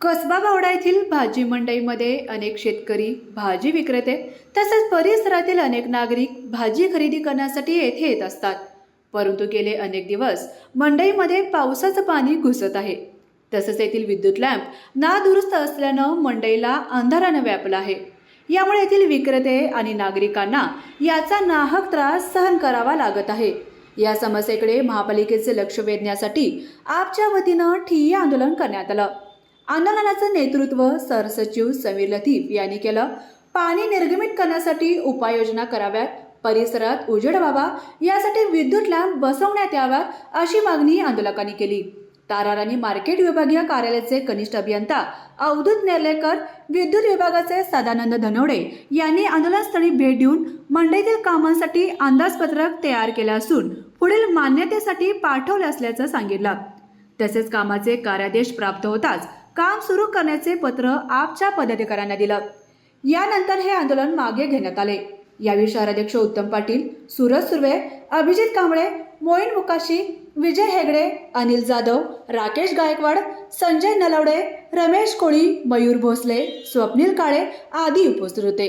कसबा बावडा येथील भाजी मंडईमध्ये अनेक शेतकरी भाजी विक्रेते तसेच परिसरातील अनेक नागरिक भाजी खरेदी करण्यासाठी येथे येत असतात. परंतु गेले अनेक दिवस मंडईमध्ये पावसाचं पाणी घुसत आहे. तसंच येथील विद्युत लॅम्प नादुरुस्त असल्यानं मंडईला अंधारानं व्यापलं आहे. यामुळे येथील विक्रेते आणि नागरिकांना याचा नाहक त्रास सहन करावा लागत आहे. या समस्येकडे महापालिकेचे लक्ष वेधण्यासाठी आपच्या वतीनं ठिय्या आंदोलन करण्यात आलं. आंदोलनाचं नेतृत्व सरसचिव समीर लतीफ यांनी केलं. पाणी निर्गमित करण्यासाठी उपाययोजना कराव्यात परिसरात उजेड व्हावा यासाठी विद्युत लॅम्प बसवण्यात याव्यात अशी मागणी आंदोलकांनी केली. ताराराणी मार्केट विभागीय कार्यालयाचे कनिष्ठ अभियंता अवधूत नेर्लेकर विद्युत विभागाचे सदानंद धनवडे यांनी आंदोलनस्थळी भेट देऊन मंडईतील कामांसाठी अंदाजपत्रक तयार केलं असून पुढील मान्यतेसाठी पाठवले असल्याचं सांगितलं. तसेच कामाचे कार्यादेश प्राप्त होताच काम सुरू करण्याचे पत्र आपच्या पदाधिकाऱ्यांना दिलं. यानंतर हे आंदोलन मागे घेण्यात आले. यावेळी शहराध्यक्ष उत्तम पाटील सूरज सुर्वे अभिजित कांबळे मोईन मुकाशी विजय हेगडे अनिल जाधव राकेश गायकवाड संजय नलवडे रमेश कोळी मयूर भोसले स्वप्नील काळे आदी उपस्थित होते.